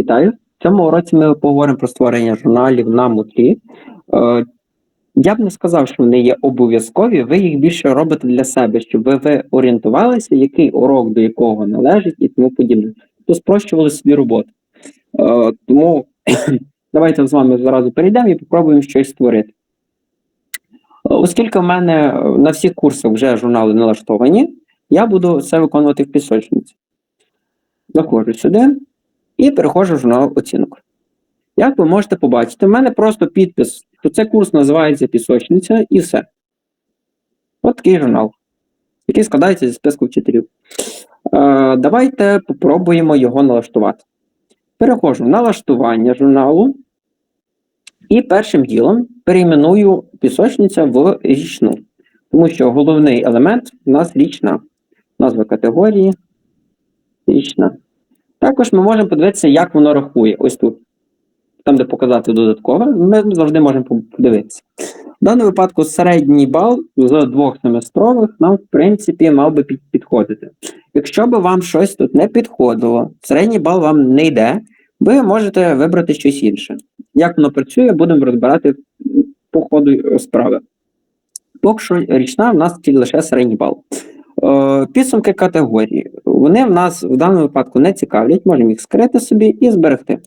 Вітаю. В цьому уроці ми поговоримо про створення журналів на Мотлі. Е, Я б не сказав, що вони є обов'язкові, ви їх більше робите для себе, щоб ви, орієнтувалися, який урок до якого належить і тому подібне. То спрощували собі роботу. Е, Тому давайте з вами зразу перейдемо і попробуємо щось створити. Оскільки в мене на всіх курсах вже журнали налаштовані, я буду це виконувати в пісочниці. Заходжу сюди і переходжу в журнал оцінок. Як ви можете побачити, в мене просто підпис, що цей курс називається Пісочниця і все. От такий журнал, який складається зі списку вчителів. Е, давайте попробуємо його налаштувати. Переходжу в налаштування журналу і першим ділом перейменую пісочниця в річну, тому що головний елемент у нас річна. Назва категорії річна. Також ми можемо подивитися, як воно рахує. Ось тут. Там, де показати додаткове, ми завжди можемо подивитися. В даному випадку середній бал з двох семестрових нам, в принципі, мав би підходити. Якщо б вам щось тут не підходило, середній бал вам не йде, ви можете вибрати щось інше. Як воно працює, будемо розбирати по ходу справи. Поки що річна в нас тільки лише середній бал. Е, Підсумки категорії. Вони в нас в даному випадку не цікавлять, можемо їх скрити собі і зберегти.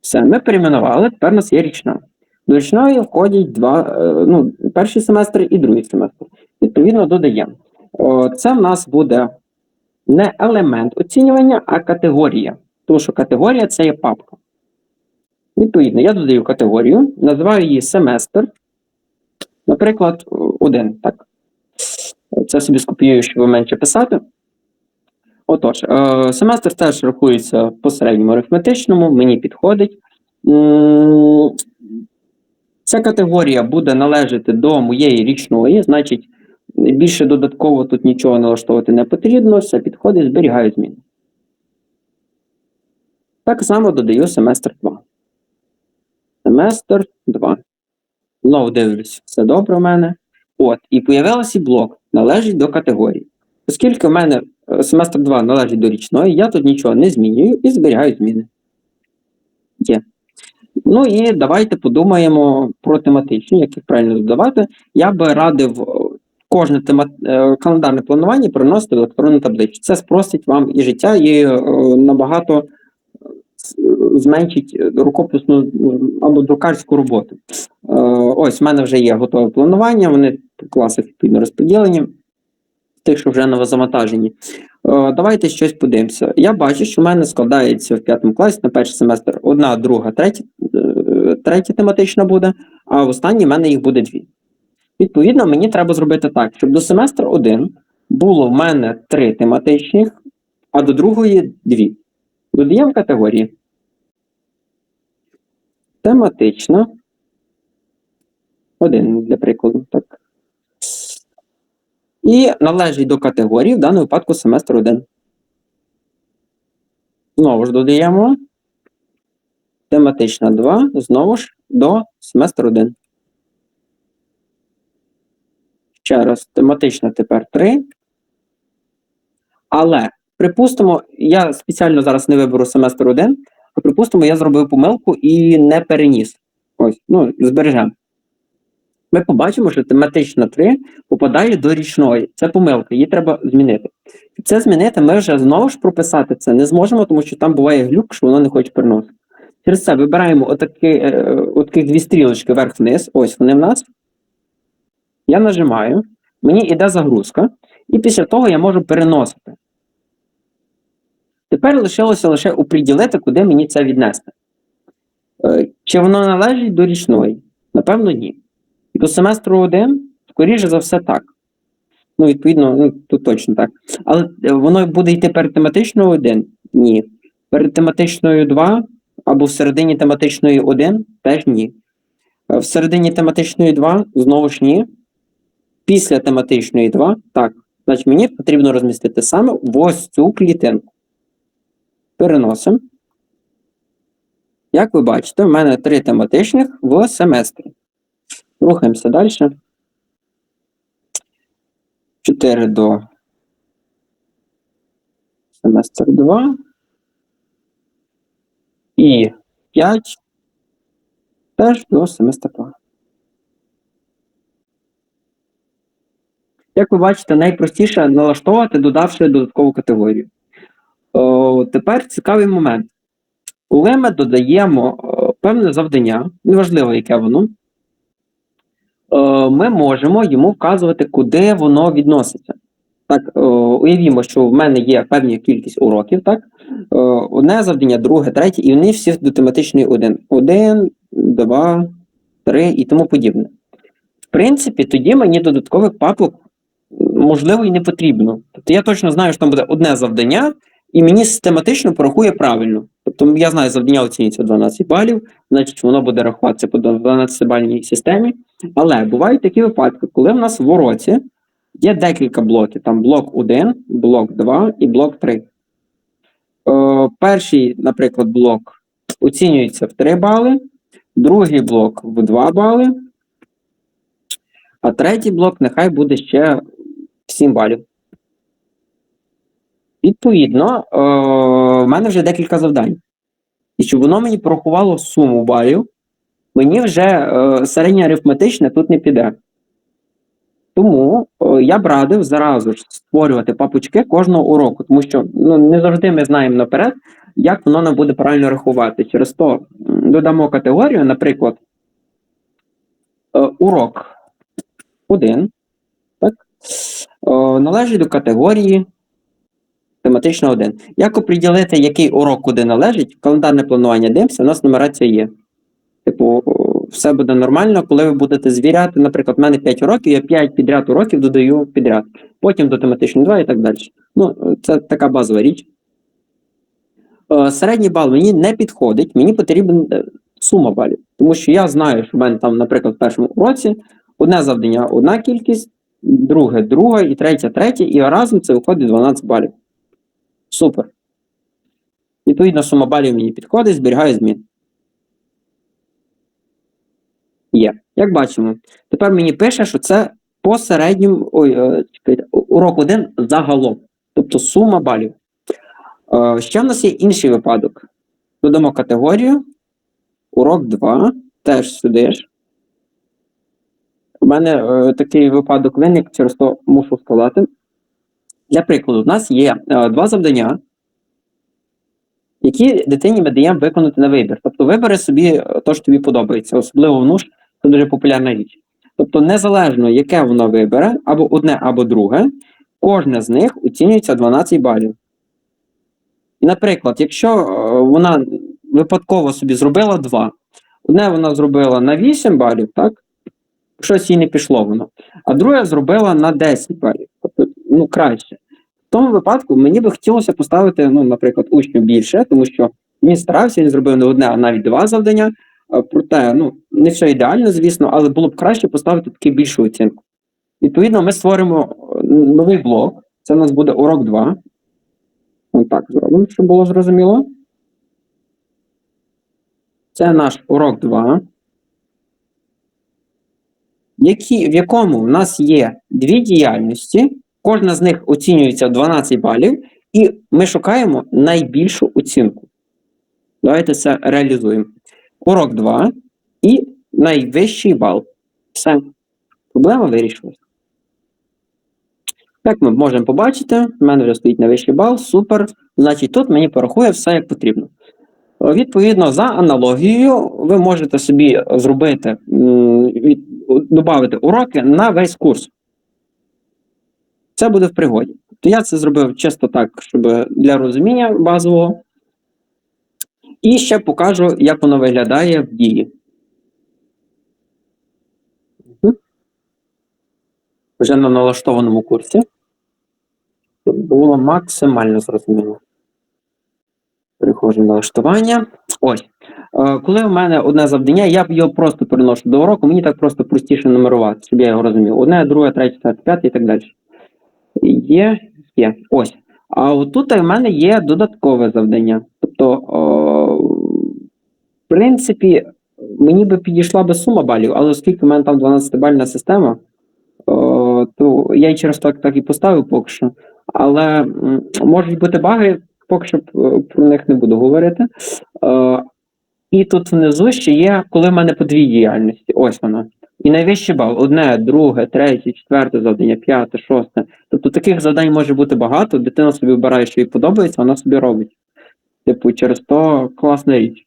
Все, ми перейменували, тепер у нас є річна. До річної входять два, е, ну, перший семестр і другий семестр. Відповідно, додаємо. Це в нас буде не елемент оцінювання, а категорія. Тому що категорія це є папка. Відповідно, я додаю категорію, називаю її семестр. Наприклад, один. Так? Це собі скопіюю, щоб менше писати. Отож, е, семестр теж рахується по середньому арифметичному, мені підходить. Ця категорія буде належати до моєї річної, значить, більше додатково тут нічого налаштовувати не потрібно, все підходить, зберігаю зміни. Так само додаю семестр 2. Семестр 2. Знову дивлюсь, все добре у мене. От, і появився блок, належить до категорії. Оскільки в мене е, семестр 2 належить до річної, я тут нічого не змінюю і зберігаю зміни. Є. Ну і давайте подумаємо про тематичні, як їх правильно додавати. Я би радив е, кожне тема... е, календарне планування переносити в електронну таблицю. Це спростить вам і життя, і набагато зменшить рукописну або друкарську роботу. Ось, в мене вже є готове планування, вони по класах відповідно розподілені, тих, що вже новозавантажені. Е, Давайте щось подивимося. Я бачу, що в мене складається в п'ятому класі на перший семестр одна, друга, третя, е, третя тематична буде, а в останній в мене їх буде дві. Відповідно, мені треба зробити так, щоб до семестру 1 було в мене три тематичних, а до другої дві. Додаємо категорії. Тематична. Один для прикладу, так. І належить до категорії, в даному випадку семестр 1. Знову ж додаємо. Тематична 2, знову ж до семестр 1. Ще раз, тематична тепер 3. Але, припустимо, я спеціально зараз не виберу семестр 1, а припустимо, я зробив помилку і не переніс. Ось, ну, збережемо. Ми побачимо, що тематична 3 попадає до річної. Це помилка, її треба змінити. Це змінити, ми вже знову ж прописати це не зможемо, тому що там буває глюк, що воно не хоче переносити. Через це вибираємо отакі, е, отаких дві стрілочки вверх-вниз. Ось вони в нас. Я нажимаю, мені йде загрузка, і після того я можу переносити. Тепер лишилося лише оприділити, куди мені це віднести. Е, Чи воно належить до річної? Напевно, ні. До семестру 1, скоріше за все, так. Ну, відповідно, ну, тут точно так. Але е, воно буде йти перед тематичною 1? Ні. Перед тематичною 2 або в середині тематичної 1 теж ні. Е, В середині тематичної 2 знову ж ні. Після тематичної 2 так. Значить, мені потрібно розмістити саме ось цю клітинку. Переносимо. Як ви бачите, в мене три тематичних в семестрі. Рухаємося далі. 4 до семестр 2. і 5 теж до 7 степла. Як ви бачите, найпростіше налаштовувати, додавши додаткову категорію. О, тепер цікавий момент. Коли ми додаємо е, певне завдання, неважливо, яке воно, ми можемо йому вказувати, куди воно відноситься. Так, е, уявімо, що в мене є певна кількість уроків, так? Е, одне завдання, друге, третє, і вони всі до тематичної один. Один, два, три і тому подібне. В принципі, тоді мені додаткових папок можливо і не потрібно. Тобто я точно знаю, що там буде одне завдання, і мені систематично порахує правильно. Тобто я знаю, завдання оцінюється 12 балів, значить воно буде рахуватися по 12-бальній системі. Але бувають такі випадки, коли в нас в уроці є декілька блоків. Там блок 1, блок 2 і блок 3. Е, перший, наприклад, блок оцінюється в 3 бали, другий блок в 2 бали, а третій блок нехай буде ще в 7 балів. Відповідно, е, в мене вже декілька завдань. І щоб воно мені порахувало суму балів, мені вже е, середнє арифметичне тут не піде. Тому е, я б радив зразу ж створювати папочки кожного уроку, тому що ну, не завжди ми знаємо наперед, як воно нам буде правильно рахувати. Через то додамо категорію, наприклад, е, урок 1, так, належить до категорії тематично 1. Як оприділити, який урок куди належить? Календарне планування дивимося, у нас нумерація є. Типу, все буде нормально, коли ви будете звіряти, наприклад, в мене 5 уроків, я 5 підряд уроків додаю підряд, потім до тематичної 2 і так далі. Ну, це така базова річ. Е, Середній бал мені не підходить, мені потрібна е, сума балів. Тому що я знаю, що в мене там, наприклад, в першому уроці одне завдання одна кількість, друге друга, і третє третє, і разом це виходить 12 балів. Супер. Відповідно, сума балів мені підходить, зберігаю змін. Є. Як бачимо, тепер мені пише, що це по середньому ой, е, урок 1 загалом. Тобто сума балів. Е, ще в нас є інший випадок. Додамо категорію. Урок 2. Теж сюди ж. У мене е, такий випадок виник, через то мушу сказати. Для прикладу, у нас є е, два завдання, які дитині ми даємо виконати на вибір. Тобто вибери собі те, що тобі подобається, особливо в це дуже популярна річ. Тобто, незалежно, яке воно вибере, або одне, або друге, кожне з них оцінюється 12 балів. Наприклад, якщо е, вона випадково собі зробила 2, одне вона зробила на 8 балів, так? Щось їй не пішло воно, а друге зробила на 10 балів. Тобто, ну, краще. В тому випадку мені би хотілося поставити, ну, наприклад, учню більше, тому що він старався, він зробив не одне, а навіть два завдання. Проте, ну, не все ідеально, звісно, але було б краще поставити таки більшу оцінку. Відповідно, ми створимо е, новий блок. Це у нас буде урок 2. Ось так зробимо, щоб було зрозуміло. Це наш урок 2. Які, в якому в нас є дві діяльності, кожна з них оцінюється в 12 балів, і ми шукаємо найбільшу оцінку. Давайте це реалізуємо. Урок 2 і найвищий бал. Все. Проблема вирішилась. Як ми можемо побачити, в мене вже стоїть найвищий бал, супер. Значить, тут мені порахує все як потрібно. Е, Відповідно, за аналогією, ви можете собі зробити, додати уроки на весь курс. Це буде в пригоді. То я це зробив чисто так, щоб для розуміння базового. І ще покажу, як воно виглядає в дії. Вже на налаштованому курсі. Щоб було максимально зрозуміло. Переходжу на налаштування. Ось. Е, Коли в мене одне завдання, я його просто переношу до уроку, мені так просто простіше нумерувати, щоб я його розумів. Одне, друге, третє, четверте, п'яте і так далі. Є, є. Ось. А отут в мене є додаткове завдання. Тобто, о, в принципі, мені би підійшла би сума балів, але оскільки в мене там 12-бальна система, о, то я і через так, так і поставив поки що. Але можуть бути баги, поки що е, про них не буду говорити. Е, І тут внизу ще є, коли в мене по дві діяльності. Ось вона. І найвищий бал одне, друге, третє, четверте завдання, п'яте, шосте. Тобто таких завдань може бути багато. Дитина собі вибирає, що їй подобається, вона собі робить. Типу, через то класна річ.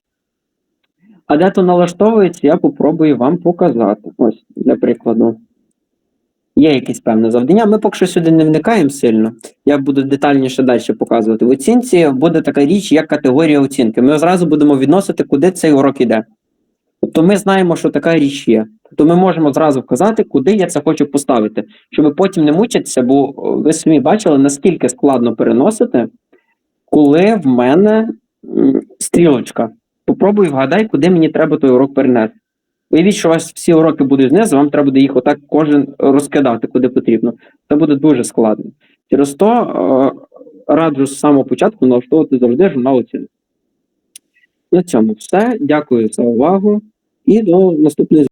А де то налаштовується, я попробую вам показати. Ось, для прикладу. Є якесь певне завдання. Ми поки що сюди не вникаємо сильно. Я буду детальніше далі показувати. В оцінці буде така річ, як категорія оцінки. Ми одразу будемо відносити, куди цей урок іде. Тобто ми знаємо, що така річ є. Тобто ми можемо зразу вказати, куди я це хочу поставити, щоб потім не мучитися, бо ви самі бачили, наскільки складно переносити, коли в мене стрілочка. Попробуй вгадай, куди мені треба той урок перенести. Уявіть, що у вас всі уроки будуть знизу, вам треба буде їх отак кожен розкидати, куди потрібно. Це буде дуже складно. Через то е, раджу з самого початку налаштовувати завжди журнал оцінок. На цьому все. Дякую за увагу і до наступної